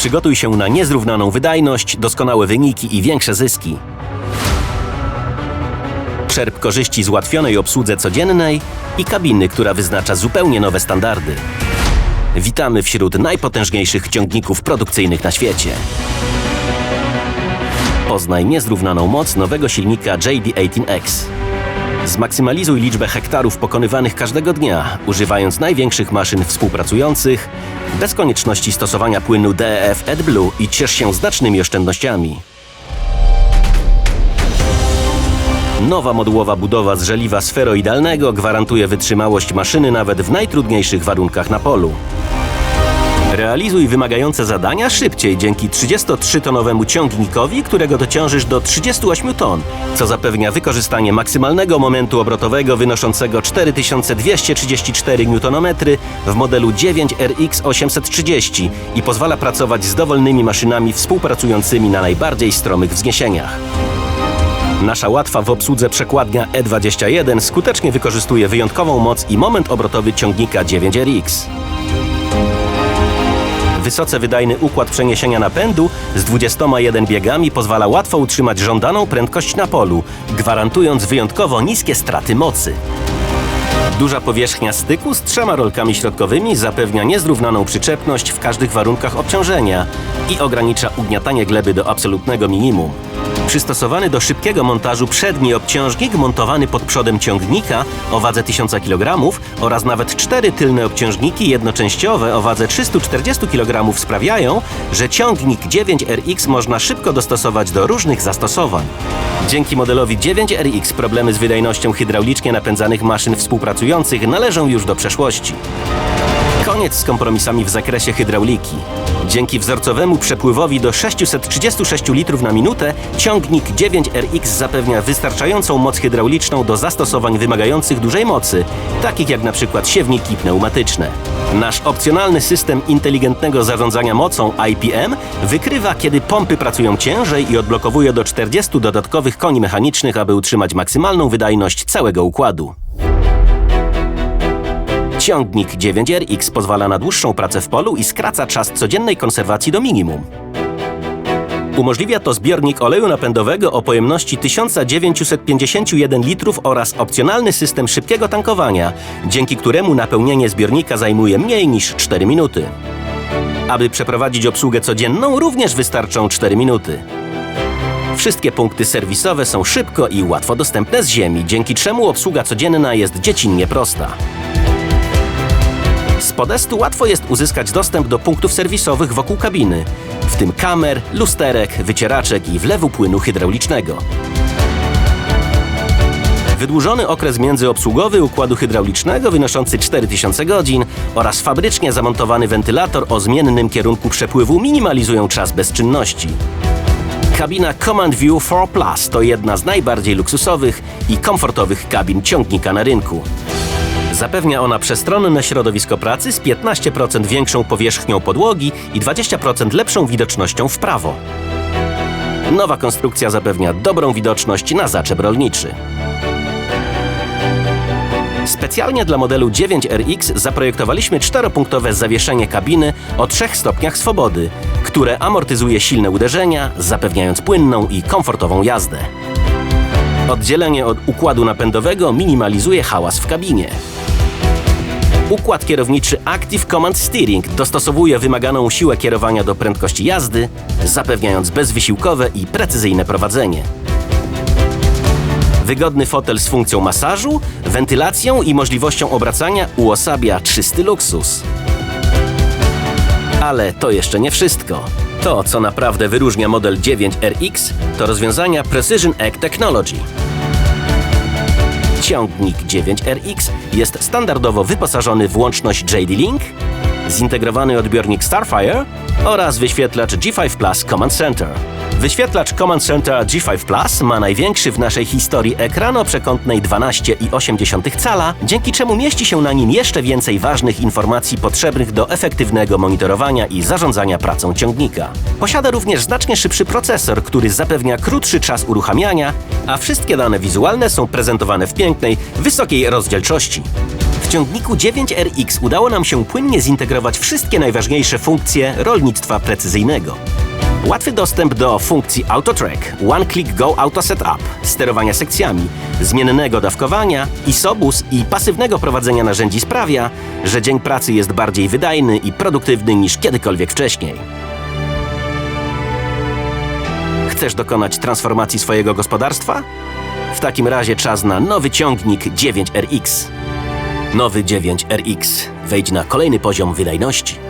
Przygotuj się na niezrównaną wydajność, doskonałe wyniki i większe zyski. Czerp korzyści z ułatwionej obsłudze codziennej i kabiny, która wyznacza zupełnie nowe standardy. Witamy wśród najpotężniejszych ciągników produkcyjnych na świecie. Poznaj niezrównaną moc nowego silnika JD18X. Zmaksymalizuj liczbę hektarów pokonywanych każdego dnia, używając największych maszyn współpracujących, bez konieczności stosowania płynu DEF AdBlue i ciesz się znacznymi oszczędnościami. Nowa modułowa budowa z żeliwa sferoidalnego gwarantuje wytrzymałość maszyny nawet w najtrudniejszych warunkach na polu. Realizuj wymagające zadania szybciej dzięki 33-tonowemu ciągnikowi, którego dociążysz do 38 ton, co zapewnia wykorzystanie maksymalnego momentu obrotowego wynoszącego 4234 Nm w modelu 9RX 830 i pozwala pracować z dowolnymi maszynami współpracującymi na najbardziej stromych wzniesieniach. Nasza łatwa w obsłudze przekładnia E21 skutecznie wykorzystuje wyjątkową moc i moment obrotowy ciągnika 9RX. Wysoce wydajny układ przeniesienia napędu z 21 biegami pozwala łatwo utrzymać żądaną prędkość na polu, gwarantując wyjątkowo niskie straty mocy. Duża powierzchnia styku z trzema rolkami środkowymi zapewnia niezrównaną przyczepność w każdych warunkach obciążenia i ogranicza ugniatanie gleby do absolutnego minimum. Przystosowany do szybkiego montażu przedni obciążnik montowany pod przodem ciągnika o wadze 1000 kg oraz nawet cztery tylne obciążniki jednoczęściowe o wadze 340 kg sprawiają, że ciągnik 9RX można szybko dostosować do różnych zastosowań. Dzięki modelowi 9RX problemy z wydajnością hydraulicznie napędzanych maszyn współpracujących należą już do przeszłości. Koniec z kompromisami w zakresie hydrauliki. Dzięki wzorcowemu przepływowi do 636 litrów na minutę ciągnik 9RX zapewnia wystarczającą moc hydrauliczną do zastosowań wymagających dużej mocy, takich jak na przykład siewniki pneumatyczne. Nasz opcjonalny system inteligentnego zarządzania mocą IPM wykrywa, kiedy pompy pracują ciężej i odblokowuje do 40 dodatkowych koni mechanicznych, aby utrzymać maksymalną wydajność całego układu. Ciągnik 9RX pozwala na dłuższą pracę w polu i skraca czas codziennej konserwacji do minimum. Umożliwia to zbiornik oleju napędowego o pojemności 1951 litrów oraz opcjonalny system szybkiego tankowania, dzięki któremu napełnienie zbiornika zajmuje mniej niż 4 minuty. Aby przeprowadzić obsługę codzienną, również wystarczą 4 minuty. Wszystkie punkty serwisowe są szybko i łatwo dostępne z ziemi, dzięki czemu obsługa codzienna jest dziecinnie prosta. Podestu łatwo jest uzyskać dostęp do punktów serwisowych wokół kabiny, w tym kamer, lusterek, wycieraczek i wlewu płynu hydraulicznego. Wydłużony okres międzyobsługowy układu hydraulicznego wynoszący 4000 godzin oraz fabrycznie zamontowany wentylator o zmiennym kierunku przepływu minimalizują czas bezczynności. Kabina Command View 4 Plus to jedna z najbardziej luksusowych i komfortowych kabin ciągnika na rynku. Zapewnia ona przestronne środowisko pracy z 15% większą powierzchnią podłogi i 20% lepszą widocznością w prawo. Nowa konstrukcja zapewnia dobrą widoczność na zaczep rolniczy. Specjalnie dla modelu 9RX zaprojektowaliśmy czteropunktowe zawieszenie kabiny o trzech stopniach swobody, które amortyzuje silne uderzenia, zapewniając płynną i komfortową jazdę. Oddzielenie od układu napędowego minimalizuje hałas w kabinie. Układ kierowniczy Active Command Steering dostosowuje wymaganą siłę kierowania do prędkości jazdy, zapewniając bezwysiłkowe i precyzyjne prowadzenie. Wygodny fotel z funkcją masażu, wentylacją i możliwością obracania uosabia czysty luksus. Ale to jeszcze nie wszystko. To, co naprawdę wyróżnia model 9RX, to rozwiązania Precision Egg Technology. Ciągnik 9RX jest standardowo wyposażony w łączność JD-Link, zintegrowany odbiornik Starfire oraz wyświetlacz G5 Plus Command Center. Wyświetlacz Command Center G5 Plus ma największy w naszej historii ekran o przekątnej 12,8 cala, dzięki czemu mieści się na nim jeszcze więcej ważnych informacji potrzebnych do efektywnego monitorowania i zarządzania pracą ciągnika. Posiada również znacznie szybszy procesor, który zapewnia krótszy czas uruchamiania, a wszystkie dane wizualne są prezentowane w pięknej, wysokiej rozdzielczości. W ciągniku 9RX udało nam się płynnie zintegrować wszystkie najważniejsze funkcje rolnictwa precyzyjnego. Łatwy dostęp do funkcji AutoTrack, One Click Go Auto Setup, sterowania sekcjami, zmiennego dawkowania, isobus i pasywnego prowadzenia narzędzi sprawia, że dzień pracy jest bardziej wydajny i produktywny niż kiedykolwiek wcześniej. Chcesz dokonać transformacji swojego gospodarstwa? W takim razie czas na nowy ciągnik 9RX. Nowy 9RX wejdź na kolejny poziom wydajności.